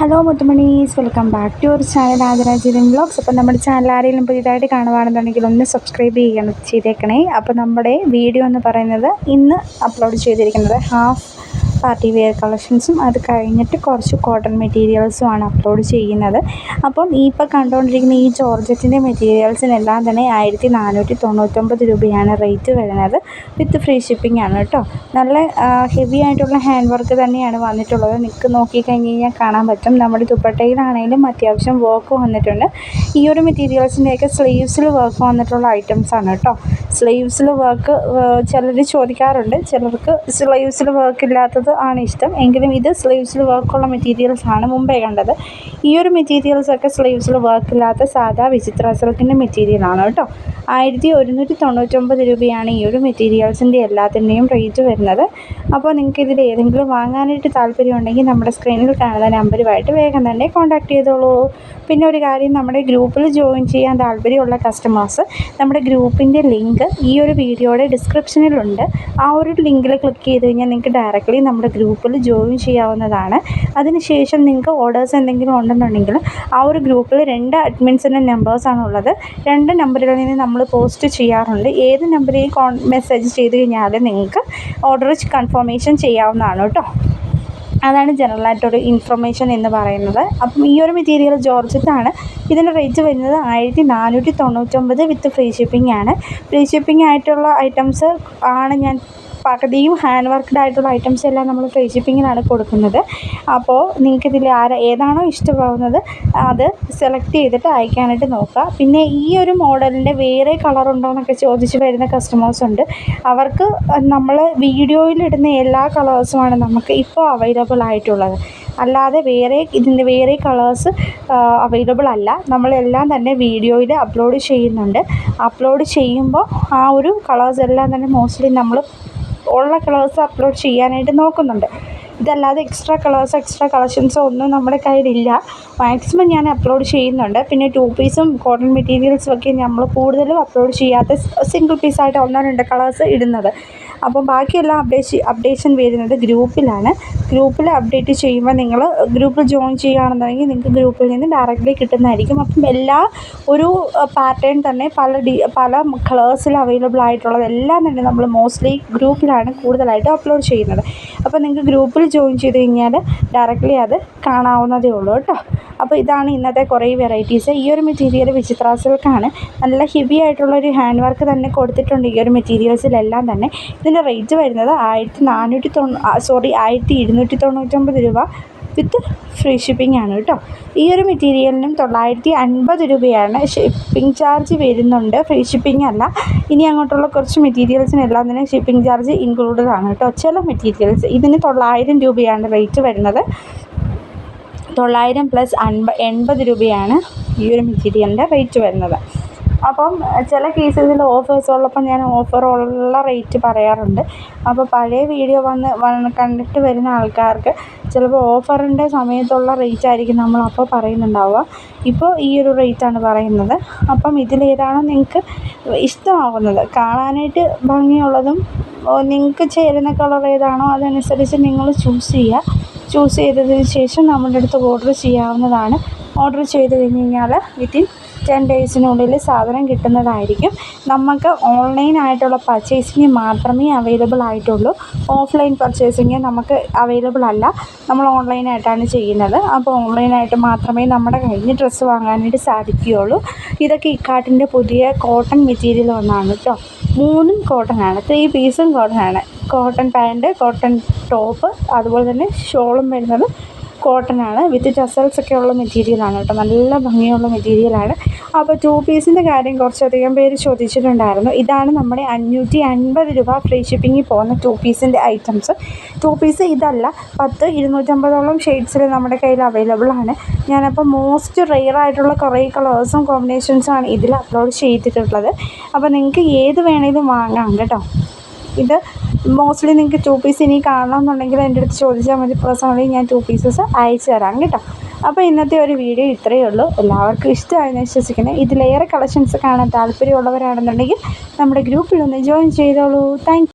Hello മുത്തുമണീസ്. Welcome back to our channel ആദരാജീവൻ vlogs അപ്പോൾ നമ്മുടെ channel ആരെങ്കിലും പുതിയതായിട്ട് കാണുവാണെന്നുണ്ടെങ്കിൽ ഒന്ന് സബ്സ്ക്രൈബ് ചെയ്യണം ചെയ്തേക്കണേ. അപ്പോൾ നമ്മുടെ വീഡിയോ എന്ന് പറയുന്നത് ഇന്ന് അപ്ലോഡ് ചെയ്തിരിക്കുന്നത് ഹാഫ് പാർട്ടി വെയർ കളക്ഷൻസും അത് കഴിഞ്ഞിട്ട് കുറച്ച് കോട്ടൺ മെറ്റീരിയൽസും ആണ് അപ്ലോഡ് ചെയ്യുന്നത്. അപ്പം ഈ ഇപ്പോൾ കണ്ടുകൊണ്ടിരിക്കുന്ന ഈ ജോർജറ്റിന്റെ മെറ്റീരിയൽസിനെല്ലാം തന്നെ ആയിരത്തി നാനൂറ്റി തൊണ്ണൂറ്റൊമ്പത് രൂപയാണ് റേറ്റ് വരുന്നത്. വിത്ത് ഫ്രീ ഷിപ്പിംഗ് ആണ് കേട്ടോ. നല്ല ഹെവി ആയിട്ടുള്ള ഹാൻഡ് വർക്ക് തന്നെയാണ് വന്നിട്ടുള്ളത്. നിങ്ങൾക്ക് നോക്കിക്കഴിഞ്ഞ് കഴിഞ്ഞാൽ കാണാൻ പറ്റും. നമ്മുടെ ദുപ്പട്ടയിലാണെങ്കിലും അത്യാവശ്യം വർക്ക് വന്നിട്ടുണ്ട്. ഈ ഒരു മെറ്റീരിയൽസിന്റെയൊക്കെ സ്ലീവ്സിൽ വർക്ക് വന്നിട്ടുള്ള ഐറ്റംസ് ആണ് കേട്ടോ. സ്ലീവ്സിൽ വർക്ക് ചിലർ ചോദിക്കാറുണ്ട്. ചിലർക്ക് സ്ലീവ്സിൽ വർക്ക് ഇല്ലാത്തത് ആണ് ഇഷ്ടം. എങ്കിലും ഇത് സ്ലീവ്സിൽ വർക്കുള്ള മെറ്റീരിയൽസ് ആണ് മുമ്പേ കണ്ടത്. ഈ ഒരു മെറ്റീരിയൽസ് ഒക്കെ സ്ലീവ്സിൽ വർക്കില്ലാത്ത സാധാ വിചിത്ര സിൽക്കിന്റെ മെറ്റീരിയലാണ് കേട്ടോ. ആയിരത്തി ഒരുന്നൂറ്റി തൊണ്ണൂറ്റൊമ്പത് രൂപയാണ് ഈ ഒരു മെറ്റീരിയൽസിന്റെ എല്ലാത്തിന്റെയും റേറ്റ് വരുന്നത്. അപ്പോൾ നിങ്ങൾക്ക് ഇതിൽ ഏതെങ്കിലും വാങ്ങാനായിട്ട് താല്പര്യമുണ്ടെങ്കിൽ നമ്മുടെ സ്ക്രീനിൽ കാണുന്ന നമ്പറുമായിട്ട് വേഗം തന്നെ കോൺടാക്ട് ചെയ്തോളൂ. പിന്നെ ഒരു കാര്യം നമ്മുടെ ഗ്രൂപ്പിൽ ജോയിൻ ചെയ്യാൻ താല്പര്യമുള്ള കസ്റ്റമേഴ്സ് നമ്മുടെ ഗ്രൂപ്പിന്റെ ലിങ്ക് ഈ ഒരു വീഡിയോയുടെ ഡിസ്ക്രിപ്ഷനിലുണ്ട്. ആ ഒരു ലിങ്കിൽ ക്ലിക്ക് ചെയ്ത് കഴിഞ്ഞാൽ നിങ്ങൾക്ക് ഡയറക്റ്റ്ലി നമ്മുടെ ഗ്രൂപ്പിൽ ജോയിൻ ചെയ്യാവുന്നതാണ്. അതിനുശേഷം നിങ്ങൾക്ക് ഓർഡേഴ്സ് എന്തെങ്കിലും ഉണ്ടെന്നുണ്ടെങ്കിൽ ആ ഒരു ഗ്രൂപ്പിൽ രണ്ട് അഡ്മിൻസിന്റെ നമ്പേഴ്സാണ് ഉള്ളത്. രണ്ട് നമ്പറുകളിൽ നിന്ന് നമ്മൾ പോസ്റ്റ് ചെയ്യാറുണ്ട്. ഏത് നമ്പറിൽ മെസ്സേജ് ചെയ്ത് കഴിഞ്ഞാൽ നിങ്ങൾക്ക് ഓർഡർ കൺഫർമേഷൻ ചെയ്യാവുന്നതാണ് കേട്ടോ. അതാണ് ജനറലായിട്ടൊരു ഇൻഫർമേഷൻ എന്ന് പറയുന്നത്. അപ്പം ഈ ഒരു മെറ്റീരിയൽ ജോർജറ്റാണ്. ഇതിന്റെ റേറ്റ് വരുന്നത് ആയിരത്തി നാനൂറ്റി തൊണ്ണൂറ്റൊമ്പത് വിത്ത് ഫ്രീ ഷിപ്പിംഗ് ആണ്. ഫ്രീ ഷിപ്പിംഗ് ആയിട്ടുള്ള ഐറ്റംസ് ആണ് ഞാൻ പകുതിയും ഹാൻഡ് വർക്ക്ഡ് ആയിട്ടുള്ള ഐറ്റംസ് എല്ലാം നമ്മൾ ഫ്രീ ഷിപ്പിങ്ങിനാണ് കൊടുക്കുന്നത്. അപ്പോൾ നിങ്ങൾക്ക് ഇതിൽ ആര ഏതാണോ ഇഷ്ടമാവുന്നത് അത് സെലക്ട് ചെയ്തിട്ട് അയക്കാനായിട്ട് നോക്കുക. പിന്നെ ഈ ഒരു മോഡലിന്റെ വേറെ കളർ ഉണ്ടോ എന്നൊക്കെ ചോദിച്ച് വരുന്ന കസ്റ്റമേഴ്സ് ഉണ്ട്. അവർക്ക് നമ്മൾ വീഡിയോയിലിടുന്ന എല്ലാ കളേഴ്സുമാണ് നമുക്ക് ഇപ്പോൾ അവൈലബിൾ ആയിട്ടുള്ളത്. അല്ലാതെ വേറെ ഇതിന്റെ വേറെ കളേഴ്സ് അവൈലബിൾ അല്ല. നമ്മളെല്ലാം തന്നെ വീഡിയോയിൽ അപ്ലോഡ് ചെയ്യുന്നുണ്ട്. അപ്ലോഡ് ചെയ്യുമ്പോൾ ആ ഒരു കളേഴ്സ് എല്ലാം തന്നെ മോസ്റ്റ്ലി നമ്മൾ ഉള്ള കളേഴ്സ് അപ്ലോഡ് ചെയ്യാനായിട്ട് നോക്കുന്നുണ്ട്. ഇതല്ലാതെ എക്സ്ട്രാ കളേഴ്സ് എക്സ്ട്രാ കളക്ഷൻസോ ഒന്നും നമ്മുടെ കയ്യിലില്ല. മാക്സിമം ഞാൻ അപ്ലോഡ് ചെയ്യുന്നുണ്ട്. പിന്നെ ടു പീസും കോട്ടൺ മെറ്റീരിയൽസും ഒക്കെ നമ്മൾ കൂടുതലും അപ്ലോഡ് ചെയ്യാത്ത സിംഗിൾ പീസായിട്ട് ഒന്നോ രണ്ടോ കളേഴ്സ് ഇടുന്നത്. അപ്പം ബാക്കിയെല്ലാം അപ്ഡേഷൻ അപ്ഡേഷൻ വരുന്നത് ഗ്രൂപ്പിലാണ്. ഗ്രൂപ്പിൽ അപ്ഡേറ്റ് ചെയ്യുമ്പോൾ നിങ്ങൾ ഗ്രൂപ്പിൽ ജോയിൻ ചെയ്യുകയാണെന്നുണ്ടെങ്കിൽ നിങ്ങൾക്ക് ഗ്രൂപ്പിൽ നിന്ന് ഡയറക്റ്റ്ലി കിട്ടുന്നതായിരിക്കും. അപ്പം എല്ലാ ഒരു പാറ്റേൺ തന്നെ പല ഡി പല കളേഴ്സിൽ അവൈലബിൾ ആയിട്ടുള്ളത് എല്ലാം തന്നെ നമ്മൾ മോസ്റ്റ്ലി ഗ്രൂപ്പിലാണ് കൂടുതലായിട്ട് അപ്ലോഡ് ചെയ്യുന്നത്. അപ്പോൾ നിങ്ങൾക്ക് ഗ്രൂപ്പിൽ ജോയിൻ ചെയ്ത് കഴിഞ്ഞാൽ ഡയറക്റ്റ്ലി അത് കാണാവുന്നതേ ഉള്ളൂ കേട്ടോ. അപ്പോൾ ഇതാണ് ഇന്നത്തെ കുറേ വെറൈറ്റീസ് ഈ ഒരു മെറ്റീരിയൽ വിചിത്ര സിൽക്കാണ് നല്ല ഹെവി ആയിട്ടുള്ള ഒരു ഹാൻഡ് വർക്ക് തന്നെ കൊടുത്തിട്ടുണ്ട് ഈ ഒരു മെറ്റീരിയൽസിലെല്ലാം തന്നെ. ഇതിന്റെ റേറ്റ് വരുന്നത് ആയിരത്തി നാനൂറ്റി തൊണ്ണൂ സോറി ആയിരത്തി ഇരുന്നൂറ്റി തൊണ്ണൂറ്റൊമ്പത് രൂപ വിത്ത് ഫ്രീ ഷിപ്പിംഗ് ആണ് കേട്ടോ. ഈ ഒരു മെറ്റീരിയലിനും തൊള്ളായിരത്തി അൻപത് രൂപയാണ് ഷിപ്പിംഗ് ചാർജ് വരുന്നുണ്ട്. ഫ്രീ ഷിപ്പിംഗ് അല്ല. ഇനി അങ്ങോട്ടുള്ള കുറച്ച് മെറ്റീരിയൽസിനെല്ലാം തന്നെ ഷിപ്പിംഗ് ചാർജ് ഇൻക്ലൂഡഡ് ആണ് കേട്ടോ. ചില മെറ്റീരിയൽസ് ഇതിന് തൊള്ളായിരം രൂപയാണ് റേറ്റ് വരുന്നത്. തൊള്ളായിരം പ്ലസ് അൻപ എൺപത് രൂപയാണ് ഈ ഒരു മെറ്റീരിയലിന്റെ റേറ്റ് വരുന്നത്. അപ്പം ചില കേസസിൽ ഓഫേഴ്സ് ഉള്ളപ്പോൾ ഞാൻ ഓഫറുള്ള റേറ്റ് പറയാറുണ്ട്. അപ്പോൾ പഴയ വീഡിയോ വന്ന് വന്ന് കണ്ടിട്ട് വരുന്ന ആൾക്കാർക്ക് ചിലപ്പോൾ ഓഫറിന്റെ സമയത്തുള്ള റേറ്റ് ആയിരിക്കും നമ്മൾ അപ്പോൾ പറയുന്നുണ്ടാവുക. ഇപ്പോൾ ഈ ഒരു റേറ്റാണ് പറയുന്നത്. അപ്പം ഇതിലേതാണോ നിങ്ങൾക്ക് ഇഷ്ടമാകുന്നത് കാണാനായിട്ട് ഭംഗിയുള്ളതും നിങ്ങൾക്ക് ചേരുന്ന കളർ ഏതാണോ അതനുസരിച്ച് നിങ്ങൾ ചൂസ് ചെയ്യുക. ചൂസ് ചെയ്തതിന് ശേഷം നമ്മുടെ അടുത്ത് ഓർഡർ ചെയ്യാവുന്നതാണ്. ഓർഡർ ചെയ്ത് കഴിഞ്ഞ് കഴിഞ്ഞാൽ വിത്തിൻ ടെൻ ഡേയ്സിനുള്ളിൽ സാധനം കിട്ടുന്നതായിരിക്കും. നമുക്ക് ഓൺലൈൻ ആയിട്ടുള്ള പർച്ചേസിങ് മാത്രമേ അവൈലബിൾ ആയിട്ടുള്ളൂ. ഓഫ്ലൈൻ പർച്ചേസിങ് നമുക്ക് അവൈലബിൾ അല്ല. നമ്മൾ ഓൺലൈനായിട്ടാണ് ചെയ്യുന്നത്. അപ്പോൾ ഓൺലൈനായിട്ട് മാത്രമേ നമ്മുടെ കയ്യിൽ ഡ്രസ്സ് വാങ്ങാനായിട്ട് സാധിക്കുകയുള്ളൂ. ഇതൊക്കെ ഇക്കാട്ടിന്റെ പുതിയ കോട്ടൺ മെറ്റീരിയൽ ഒന്നാണ് കേട്ടോ മൂന്നും കോട്ടൺ ആണ്. ത്രീ പീസും കോട്ടൺ ആണ്. കോട്ടൺ പാന്റ് കോട്ടൺ ടോപ്പ് അതുപോലെ തന്നെ ഷോളും വരുന്നത് കോട്ടൺ ആണ്. വിത്ത് ടസൽസ് ഒക്കെ ഉള്ള മെറ്റീരിയലാണ് കേട്ടോ. നല്ല ഭംഗിയുള്ള മെറ്റീരിയലാണ് അപ്പോൾ ടു പീസിന്റെ കാര്യം കുറച്ചധികം പേര് ചോദിച്ചിട്ടുണ്ടായിരുന്നു. ഇതാണ് നമ്മുടെ അഞ്ഞൂറ്റി അൻപത് രൂപ ഫ്രീ ഷിപ്പിങ്ങിൽ പോകുന്ന ടു പീസിന്റെ ഐറ്റംസ് ടു പീസ് ഇതല്ല പത്ത് ഇരുന്നൂറ്റമ്പതോളം ഷെയ്ഡ്സിൽ നമ്മുടെ കയ്യിൽ അവൈലബിൾ ആണ്. ഞാനപ്പോൾ മോസ്റ്റ് റെയർ ആയിട്ടുള്ള കുറേ കളേഴ്സും കോമ്പിനേഷൻസും ആണ് ഇതിൽ അപ്ലോഡ് ചെയ്തിട്ടുള്ളത്. അപ്പോൾ നിങ്ങൾക്ക് ഏത് വേണേലും വാങ്ങാം കേട്ടോ. ഇത് മോസ്റ്റ്ലി നിങ്ങൾക്ക് ടു പീസ് ഇനി കാണണമെന്നുണ്ടെങ്കിൽ എന്റെ അടുത്ത് ചോദിച്ചാൽ മതി. പേഴ്സണലി ഞാൻ ടു പീസസ് അയച്ചു തരാം കേട്ടോ. അപ്പോൾ ഇന്നത്തെ ഒരു വീഡിയോ ഇത്രയേ ഉള്ളൂ. എല്ലാവർക്കും ഇഷ്ടമായെന്ന് വിശ്വസിക്കുന്നത് ഇതിലേറെ കളക്ഷൻസ് കാണാൻ താല്പര്യമുള്ളവരാണെന്നുണ്ടെങ്കിൽ നമ്മുടെ ഗ്രൂപ്പിൽ ഒന്ന് ജോയിൻ ചെയ്തോളൂ. താങ്ക്